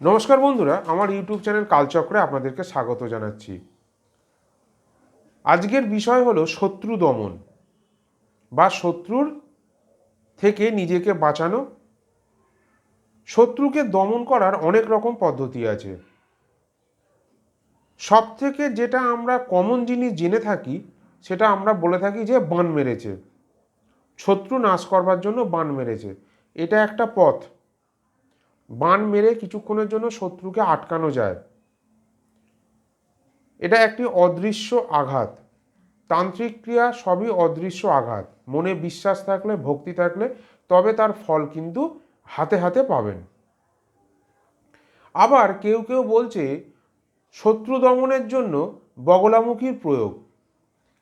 নমস্কার বন্ধুরা, আমার ইউটিউব চ্যানেল কালচক্রে আপনাদেরকে স্বাগত জানাচ্ছি। আজকের বিষয় হলো শত্রু দমন, বা শত্রুর থেকে নিজেকে বাঁচানো। শত্রুকে দমন করার অনেক রকম পদ্ধতি আছে। সব থেকে যেটা আমরা কমন জিনিস জেনে থাকি, সেটা আমরা বলে থাকি যে বান মেরেছে। শত্রু নাশ করবার জন্য বান মেরেছে। এটা একটা পথ। বান মেরে কিছুক্ষণের জন্য শত্রুকে আটকানো যায়। এটা একটি অদৃশ্য আঘাত। তান্ত্রিক ক্রিয়া সবই অদৃশ্য আঘাত। মনে বিশ্বাস থাকলে, ভক্তি থাকলে, তবে তার ফল কিন্তু হাতে হাতে পাবেন। আবার কেউ কেউ বলছে, শত্রু দমনের জন্য বগলামুখীর প্রয়োগ।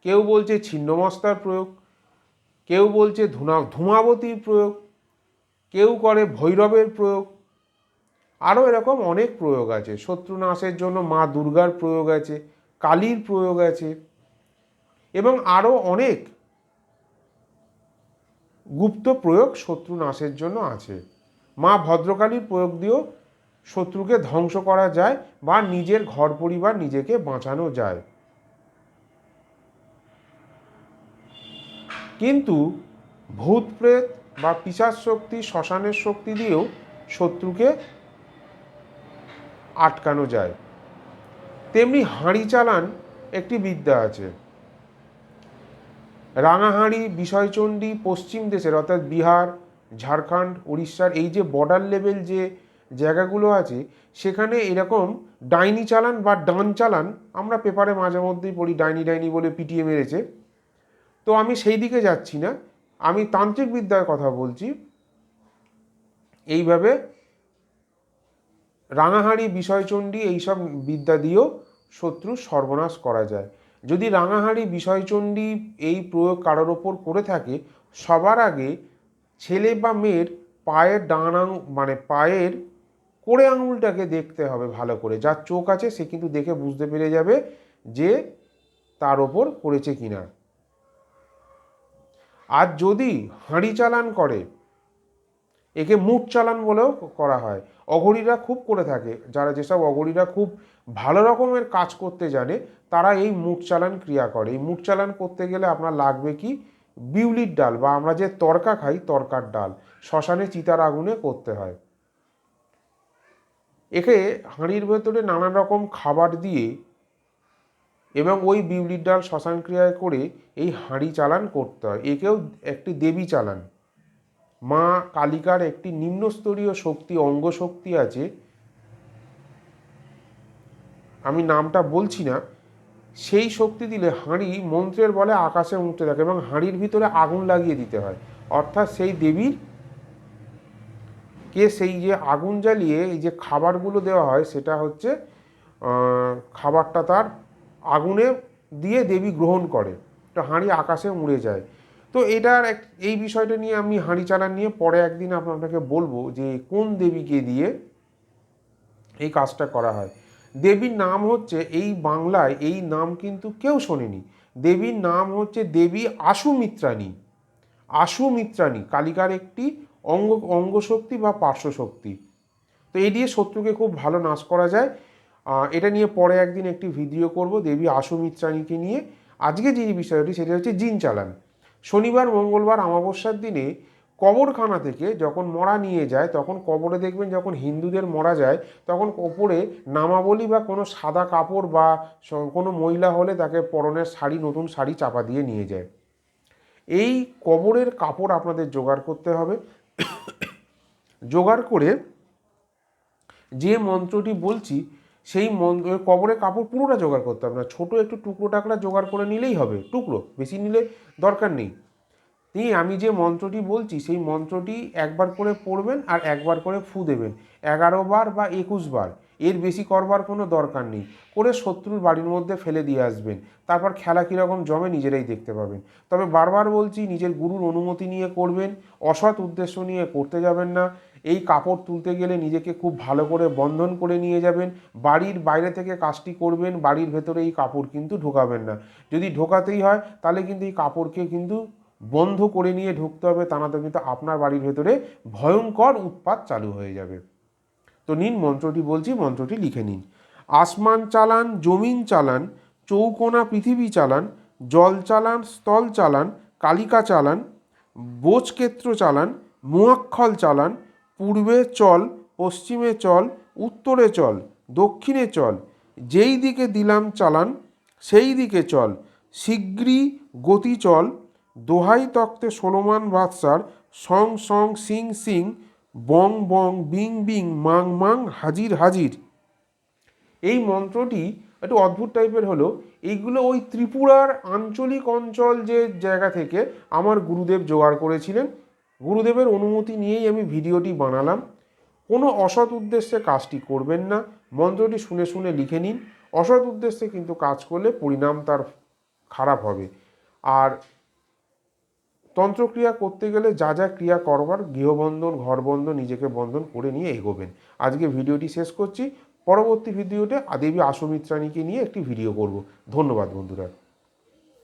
কেউ বলছে, ছিন্নমস্তার প্রয়োগ। কেউ বলছে, ধুনা, ধূমাবতীর প্রয়োগ। কেউ করে ভৈরবের প্রয়োগ। আরও এরকম অনেক প্রয়োগ আছে। শত্রু নাশের জন্য মা দুর্গার প্রয়োগ আছে, কালীর প্রয়োগ আছে এবং আরও অনেক গুপ্ত প্রয়োগ শত্রু নাশের জন্য আছে। মা ভদ্রকালীর প্রয়োগ দিয়েও শত্রুকে ধ্বংস করা যায় বা নিজের ঘর পরিবার নিজেকে বাঁচানো যায়। কিন্তু ভূত প্রেত বা পিসার শক্তি, শ্মশানের শক্তি দিয়েও শত্রুকে আটকানো যায়। তেমনি হাঁড়ি চালান একটি বিদ্যা আছে। রাঙাহাঁড়ি, বিষয়চণ্ডী, পশ্চিম দেশের অর্থাৎ বিহার, ঝাড়খণ্ড, উড়িষ্যার এই যে বর্ডার লেভেল যে জায়গাগুলো আছে, সেখানে এরকম ডাইনি চালান বা ডান চালান আমরা পেপারে মাঝে মধ্যেই পড়ি, ডাইনি ডাইনি বলে পিটিয়ে মেরেছে। তো আমি সেই দিকে যাচ্ছি না। আমি তান্ত্রিক বিদ্যার কথা বলছি। এইভাবে রাঙাহাড়ি, বিষয়চণ্ডী এইসব বিদ্যা দিয়েও শত্রু সর্বনাশ করা যায়। যদি রাঙাহাড়ি, বিষয়চণ্ডী এই প্রয়োগ কারোর ওপর করে থাকে, সবার আগে ছেলে বা মেয়ের পায়ের ডান মানে পায়ের কোড়ে আঙুলটাকে দেখতে হবে ভালো করে। যার চোখ আছে সে কিন্তু দেখে বুঝতে পেরে যাবে যে তার ওপর পড়েছে কিনা। আর যদি হাঁড়ি চালান করে একে মুঠ চালান বলেও করা হয়। অঘরীরা খুব করে থাকে। যারা যেসব অঘরীরা খুব ভালো রকমের কাজ করতে জানে, তারা এই মুঠ চালান ক্রিয়া করে। এই মুঠ চালান করতে গেলে আপনার লাগবে কি? বিউলির ডাল বা আমরা যে তরকা খাই, তরকার ডাল। শ্মশানে চিতার আগুনে করতে হয়। একে হাঁড়ির ভেতরে নানান রকম খাবার দিয়ে এবং ওই বিউলির ডাল শ্মশান ক্রিয়ায় করে এই হাঁড়ি চালান করতে হয়। একেও একটি দেবী চালান। মা কালিকার একটি নিম্নস্তরীয় শক্তি অঙ্গ শক্তি আছে। আমি নামটা বলছি না। সেই শক্তি দিলে হাঁড়ি মন্ত্রের বলে আকাশে উঠতে থাকে এবং হাঁড়ির ভিতরে আগুন লাগিয়ে দিতে হয়। অর্থাৎ সেই দেবীর কে সেই যে আগুন জ্বালিয়ে এই যে খাবারগুলো দেওয়া হয়, সেটা হচ্ছে খাবারটা তার আগুনে দিয়ে দেবী গ্রহণ করে। তো হাঁড়ি আকাশে উড়ে যায়। তো এটার এক, এই বিষয়টা নিয়ে আমি হাঁড়ি চালান নিয়ে পরে একদিন আপনাকে বলব যে কোন দেবীকে দিয়ে এই কাজটা করা হয়। দেবীর নাম হচ্ছে এই বাংলায় এই নাম কিন্তু কেউ শোনেনি। দেবীর নাম হচ্ছে দেবী আশুমিত্রাণী। আশুমিত্রাণী, কালিকার একটি অঙ্গ, অঙ্গশক্তি বা পার্শ্বশক্তি। তো এই দিয়ে শত্রুকে খুব ভালো নাশ করা যায়। এটা নিয়ে পরে একদিন একটি ভিডিও করব দেবী আশুমিত্রাণীকে নিয়ে। আজকে যে বিষয়টি সেটা হচ্ছে জিন চালান। শনিবার, মঙ্গলবার, অমাবস্যার দিনে কবরখানা থেকে যখন মরা নিয়ে যায়, তখন কবরে দেখবেন যখন হিন্দুদের মরা যায়, তখন ওপরে নামাবলি বা কোনো সাদা কাপড় বা কোনো মহিলা হলে তাকে পরনের শাড়ি, নতুন শাড়ি চাপা দিয়ে নিয়ে যায়। এই কবরের কাপড় আপনাদের জোগাড় করতে হবে। জোগাড় করে যে মন্ত্রটি বলছি সেই মন্ত্র কবরে কাপড় পুরোটা জোগাড় করতে হবে না। ছোটো একটু টুকরো টাকরা জোগাড় করে নিলেই হবে, টুকরো। বেশি নিলে দরকার নেই। নিয়ে আমি যে মন্ত্রটি বলছি, সেই মন্ত্রটি একবার করে পড়বেন আর একবার করে ফু দেবেন। এগারো বার বা একুশ বার। এর বেশি করবার কোনো দরকার নেই। করে শত্রুর বাড়ির মধ্যে ফেলে দিয়ে আসবেন। তারপর খেলা কীরকম জমে নিজেরাই দেখতে পাবেন। তবে বারবার বলছি, নিজের গুরুর অনুমতি নিয়ে করবেন। অসৎ উদ্দেশ্য নিয়ে করতে যাবেন না। এই কাপড় তুলতে গেলে নিজেকে খুব ভালো করে বন্ধন করে নিয়ে যাবেন, বাড়ির বাইরে থেকে কাজটি করবেন, বাড়ির ভেতরে এই কাপড় কিন্তু ঢোকাবেন না। যদি ঢোকাতেই হয়, তাহলে কিন্তু এই কাপড়কে কিন্তু বন্ধ করে নিয়ে ঢুকতে হবে, তা না তো কিন্তু আপনার বাড়ির ভেতরে ভয়ঙ্কর উৎপাত চালু হয়ে যাবে। তো নিন, মন্ত্রটি বলছি, মন্ত্রটি লিখে নিন। আসমান চালান, জমিন চালান, চৌকোনা পৃথিবী চালান, জল চালান, স্থল চালান, কালিকা চালান বোচক্ষেত্র চালান মুয়াক্ষল চালান পূর্বে চল, পশ্চিমে চল, উত্তরে চল, দক্ষিণে চল, যেই দিকে দিলাম চালান, সেই দিকে চল শীঘ্রই গতি চল, দোহাই তক্তে সোলোমান বাদশার সং সং সিং সিং, বং বং বিং বিং মাং মাং হাজির হাজির। এই মন্ত্রটি একটু অদ্ভুত টাইপের হলো, এইগুলো ওই ত্রিপুরার আঞ্চলিক অঞ্চল যে জায়গা থেকে আমার গুরুদেব জোগাড় করেছিলেন গুরুদেবের অনুমতি নিয়েই আমি ভিডিওটি বানালাম। কোনো অসৎ উদ্দেশ্যে কাজটি করবেন না। মন্ত্রটি শুনে শুনে লিখে নিন। অসৎ উদ্দেশ্যে কিন্তু কাজ করলে পরিণাম তার খারাপ হবে। আর তন্ত্রক্রিয়া করতে গেলে যা যা ক্রিয়া করবার, গৃহবন্ধন, ঘরবন্ধন নিজেকে বন্ধন করে নিয়ে এগোবেন। আজকে ভিডিওটি শেষ করছি। পরবর্তী ভিডিওতে দেবী আশমিত্রাণীকে নিয়ে একটি ভিডিও করব। ধন্যবাদ বন্ধুরা।